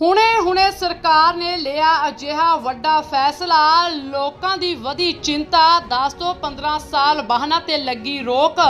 ਹੁਣੇ-ਹੁਣੇ ਸਰਕਾਰ ਨੇ ਲਿਆ ਅਜਿਹਾ ਵੱਡਾ ਫੈਸਲਾ। ਲੋਕਾਂ ਦੀ ਵਧੀ ਚਿੰਤਾ 10 ਤੋਂ 15 ਸਾਲ ਵਾਹਨਾਂ ਤੇ ਲੱਗੀ ਰੋਕ।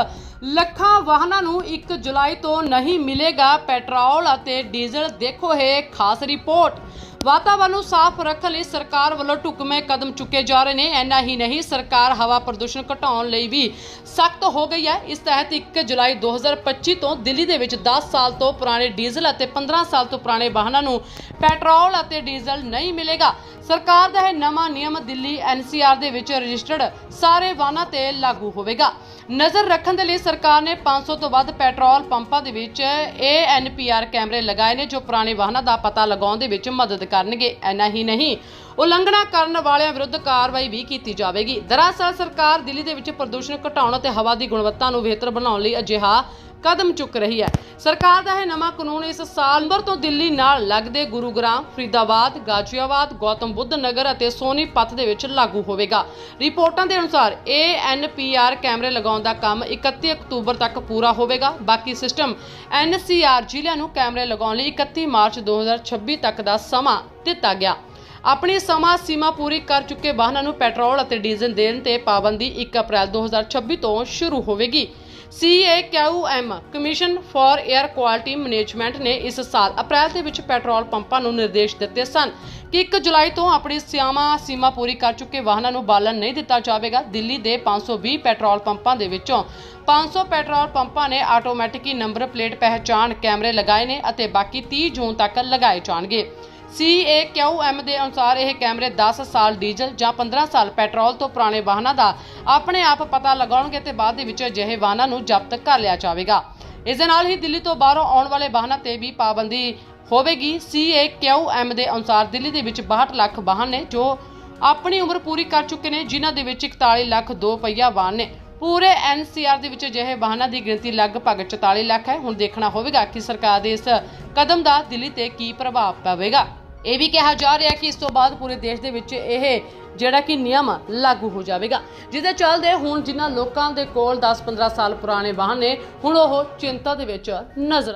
ਲੱਖਾਂ ਵਾਹਨਾਂ ਨੂੰ 1 ਜੁਲਾਈ ਤੋਂ ਨਹੀਂ ਮਿਲੇਗਾ ਪੈਟਰੋਲ ਅਤੇ ਡੀਜ਼ਲ। ਦੇਖੋ ਇਹ ਖਾਸ ਰਿਪੋਰਟ। ਵਾਤਾਵਰਨ ਨੂੰ ਸਾਫ਼ ਰੱਖਣ ਲਈ ਸਰਕਾਰ ਵੱਲੋਂ ਢੁਕਵੇਂ ਕਦਮ ਚੁੱਕੇ ਜਾ ਰਹੇ ਨੇ। ਐਨਾ ਹੀ ਨਹੀਂ, ਸਰਕਾਰ ਹਵਾ ਪ੍ਰਦੂਸ਼ਣ ਘਟਾਉਣ ਲਈ ਵੀ ਸਖਤ ਹੋ ਗਈ ਹੈ। ਇਸ ਤਹਿਤ 1 ਜੁਲਾਈ 2025 ਤੋਂ ਦਿੱਲੀ ਦੇ ਵਿੱਚ 10 ਸਾਲ ਤੋਂ ਪੁਰਾਣੇ ਡੀਜ਼ਲ ਅਤੇ 15 ਸਾਲ ਤੋਂ ਪੁਰਾਣੇ ਵਾਹਨਾਂ ਨੂੰ ਪੈਟਰੋਲ ਅਤੇ ਡੀਜ਼ਲ ਨਹੀਂ ਮਿਲੇਗਾ। ਸਰਕਾਰ ਦਾ ਇਹ ਨਵਾਂ ਨਿਯਮ ਦਿੱਲੀ ਐਨਸੀਆਰ ਦੇ ਵਿੱਚ ਰਜਿਸਟਰਡ। ਸਾਰੇ ਵਾਹਨਾਂ ਤੇ ਲਾਗੂ ਹੋਵੇਗਾ। ਨਜ਼ਰ ਰੱਖਣ ਦੇ ਲਈ ਸਰਕਾਰ ਨੇ 500 ਤੋਂ ਵੱਧ ਪੈਟਰੋਲ ਪੰਪਾਂ ਦੇ ਵਿੱਚ ਏਐਨਪੀਆਰ ਕੈਮਰੇ ਲਗਾਏ ਨੇ ਜੋ ਪੁਰਾਣੇ ਵਾਹਨਾਂ ਦਾ ਪਤਾ ਲਗਾਉਣ ਦੇ ਵਿੱਚ ਮਦਦ ਕਰਨਗੇ। ਐਨਾ ਹੀ ਨਹੀਂ, ਉਲੰਘਣਾ ਕਰਨ ਵਾਲਿਆਂ ਵਿਰੁੱਧ ਕਾਰਵਾਈ ਵੀ ਕੀਤੀ ਜਾਵੇਗੀ। ਦਰਅਸਲ ਸਰਕਾਰ ਦਿੱਲੀ ਦੇ ਵਿੱਚ ਪ੍ਰਦੂਸ਼ਣ ਘਟਾਉਣ ਅਤੇ ਹਵਾ ਦੀ ਗੁਣਵੱਤਾ ਨੂੰ ਬਿਹਤਰ ਬਣਾਉਣ ਲਈ ਅਜਿਹਾ ਕਦਮ ਚੁੱਕ ਰਹੀ ਹੈ। ਸਰਕਾਰ ਦਾ ਇਹ ਨਵਾਂ ਕਾਨੂੰਨ ਇਸ ਸਾਲ ਨਵੰਬਰ ਤੋਂ ਦਿੱਲੀ ਨਾਲ ਲੱਗਦੇ ਗੁਰੂਗ੍ਰਾਮ, ਫਰੀਦਾਬਾਦ, ਗਾਜ਼ੀਆਬਾਦ, ਗੌਤਮ ਬੁੱਧ ਨਗਰ ਅਤੇ ਸੋਨੀਪਤ ਦੇ ਵਿੱਚ ਲਾਗੂ ਹੋਵੇਗਾ। ਰਿਪੋਰਟਾਂ ਦੇ ਅਨੁਸਾਰ ਏਐਨਪੀਆਰ ਕੈਮਰੇ ਲਗਾਉਣ ਦਾ ਕੰਮ 31 ਅਕਤੂਬਰ ਤੱਕ ਪੂਰਾ ਹੋਵੇਗਾ। ਬਾਕੀ ਸਿਸਟਮ ਐਨਸੀਆਰ ਜ਼ਿਲ੍ਹਿਆਂ ਨੂੰ ਕੈਮਰੇ ਲਗਾਉਣ ਲਈ 31 ਮਾਰਚ 2026 ਤੱਕ ਦਾ ਸਮਾਂ ਦਿੱਤਾ ਗਿਆ। ਆਪਣੀ ਸਮਾਂ ਸੀਮਾ ਪੂਰੀ ਕਰ ਚੁੱਕੇ ਵਾਹਨਾਂ ਨੂੰ ਪੈਟਰੋਲ ਅਤੇ ਡੀਜ਼ਲ ਦੇਣ ਤੇ ਪਾਬੰਦੀ 1 ਅਪ੍ਰੈਲ 2026 ਤੋਂ ਸ਼ੁਰੂ ਹੋਵੇਗੀ। CAQM commission for air quality management ਨੇ ਇਸ ਸਾਲ ਅਪ੍ਰੈਲ ਦੇ ਵਿੱਚ ਪੈਟਰੋਲ ਪੰਪਾਂ ਨੂੰ ਨਿਰਦੇਸ਼ ਦਿੱਤੇ ਸਨ ਕਿ 1 ਜੁਲਾਈ ਤੋਂ ਆਪਣੀ ਸੀਮਾ ਸੀਮਾ ਪੂਰੀ ਕਰ ਚੁੱਕੇ ਵਾਹਨਾਂ ਨੂੰ ਬਾਲਣ ਨਹੀਂ ਦਿੱਤਾ ਜਾਵੇਗਾ। ਦਿੱਲੀ ਦੇ 520 ਪੈਟਰੋਲ ਪੰਪਾਂ ਦੇ ਵਿੱਚੋਂ 500 ਪੈਟਰੋਲ ਪੰਪਾਂ ਨੇ ਆਟੋਮੈਟਿਕੀ ਨੰਬਰ ਪਲੇਟ ਪਹਿਚਾਣ ਕੈਮਰੇ ਲਗਾਏ ਨੇ ਅਤੇ ਬਾਕੀ 30 ਜੂਨ ਤੱਕ ਲਗਾਏ ਜਾਣਗੇ। CAQM ਦੇ ਅਨੁਸਾਰ ਇਹ ਕੈਮਰੇ 10 ਸਾਲ ਡੀਜ਼ਲ ਜਾਂ 15 ਸਾਲ ਪੈਟਰੋਲ ਤੋਂ ਪੁਰਾਣੇ ਵਾਹਨਾਂ ਦਾ ਆਪਣੇ ਆਪ ਪਤਾ ਲਗਾਉਣਗੇ ਤੇ ਬਾਅਦ ਦੇ ਵਿੱਚ ਅਜਿਹੇ ਵਾਹਨਾਂ ਨੂੰ ਜ਼ਬਤ ਕਰ ਲਿਆ ਜਾਵੇਗਾ। ਇਸ ਦੇ ਨਾਲ ਹੀ ਦਿੱਲੀ ਤੋਂ ਬਾਹਰੋਂ ਆਉਣ ਵਾਲੇ ਵਾਹਨਾਂ ਤੇ ਵੀ ਪਾਬੰਦੀ ਹੋਵੇਗੀ। CAQM ਦੇ ਅਨੁਸਾਰ ਦਿੱਲੀ ਦੇ ਵਿੱਚ 62 ਲੱਖ ਵਾਹਨ ਨੇ ਜੋ ਆਪਣੀ ਉਮਰ ਪੂਰੀ ਕਰ ਚੁੱਕੇ ਨੇ, ਜਿਨ੍ਹਾਂ ਦੇ ਵਿੱਚ 41 ਲੱਖ ਦੋ ਪਹੀਆ ਵਾਹਨ ਨੇ। ਪੂਰੇ ਐਨਸੀਆਰ ਦੇ ਵਿੱਚ ਅਜਿਹੇ ਵਾਹਨਾਂ ਦੀ ਗਿਣਤੀ ਲਗਭਗ 44 ਲੱਖ ਹੈ। ਹੁਣ ਦੇਖਣਾ ਹੋਵੇਗਾ ਕਿ ਸਰਕਾਰ ਦੇ ਇਸ ਕਦਮ ਦਾ ਦਿੱਲੀ ਤੇ ਕੀ ਪ੍ਰਭਾਵ ਪਵੇਗਾ। ਇਹ ਵੀ ਕਿਹਾ ਜਾ ਰਿਹਾ ਕਿ ਇਸ ਤੋਂ ਬਾਅਦ ਪੂਰੇ ਦੇਸ਼ ਦੇ ਵਿੱਚ ਇਹ ਜਿਹੜਾ ਕਿ ਨਿਯਮ ਲਾਗੂ ਹੋ ਜਾਵੇਗਾ। ਜਿਹਦੇ ਚੱਲਦੇ ਹੁਣ ਜਿਨ੍ਹਾਂ ਲੋਕਾਂ ਦੇ ਕੋਲ 10-15 ਸਾਲ ਪੁਰਾਣੇ ਵਾਹਨ ਨੇ, ਹੁਣ ਉਹ ਚਿੰਤਾ ਦੇ ਵਿੱਚ ਨਜ਼ਰ